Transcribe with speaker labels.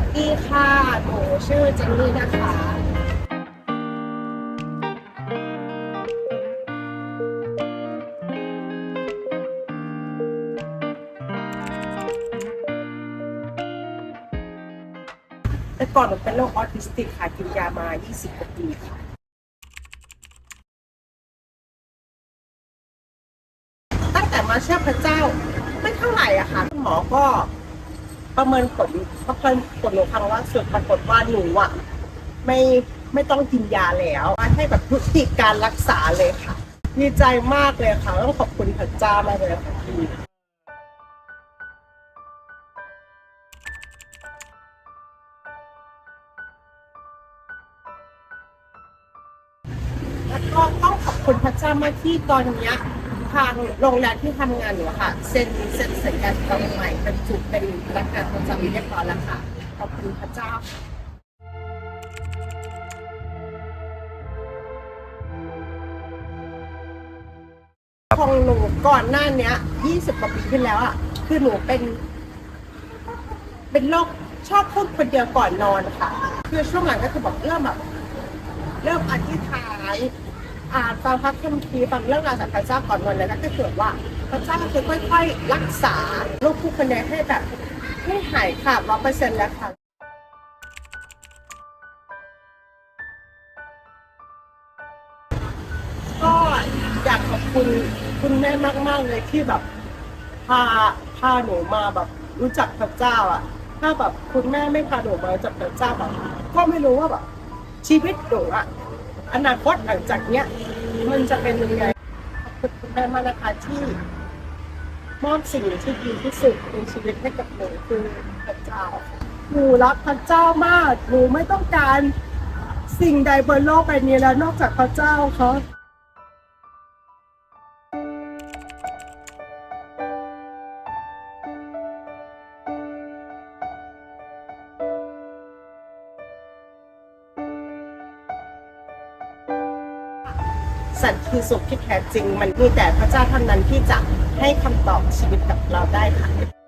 Speaker 1: วัสดีค่ะ หนูชื่อเจนนี่นะคะ แต่ก่อนหนูเป็นโรคออทิสติกค่ะ กินยามา 20กว่าปีค่ะ ตั้งแต่มาเชื่อพระเจ้าไม่เท่าไหร่อะค่ะหมอก็ ประเมินผลประเมินผลหนูครั้งล่าสุดปรากฏว่าหนูอะไม่ไม่ต้องกินยาแล้วให้แบบยุติการรักษาเลยค่ะดีใจมากเลยค่ะต้องขอบคุณพระเจ้ามากเลยค่ะพี่แล้วก็ต้องขอบคุณพระเจ้ามากที่ตอนเนี้ย ทางโรงแรมที่ทำงานหนูอะค่ะเซ็นเซ็นสัญญาตอนใหม่เป็นจุดเป็นพนักงานประจำเรียบร้อยแล้วค่ะขอบคุณพระเจ้าของหนูก่อนหน้าเนี้ย20กว่าปีที่แล้วอะคือหนูเป็น เป็นโรคชอบพูดคนเดียวก่อนนอนค่ะ คือช่วงหลังก็คือแบบเริ่มแบบ เริ่มอธิษฐาน อ่านฟังพระคัมภีร์ฟังเรื่องราวจากพระเจ้าก่อนนอนแล้วก็เกิดว่าพระเจ้าคือค่อย ๆ รักษาโรคผู้คนนี้ให้แบบให้หายขาดร้อยเปอร์เซ็นต์แล้วค่ะก็อยากขอบคุณคุณแม่มากๆเลยที่แบบพาพาหนูมาแบบรู้จักพระเจ้าอะ ถ้าแบบคุณแม่ไม่พาหนูมารู้จักพระเจ้าแบบก็ไม่รู้ว่าแบบชีวิตหนูอะ อนาคตหลังจากเนี้ย มันจะเป็นยังไงขอบคุณแม่มากนะคะที่มอบสิ่งที่ดีที่สุดในชีวิตให้กับหนูคือพระเจ้าหนูรักพระเจ้ามากหนูไม่ต้องการสิ่งใดบนโลกใบนี้แล้วนอกจากพระเจ้าเขา สันคือสุขที่แท้จริง มันมีแต่พระเจ้าเท่านั้นที่จะให้คำตอบชีวิตกับเราได้ค่ะ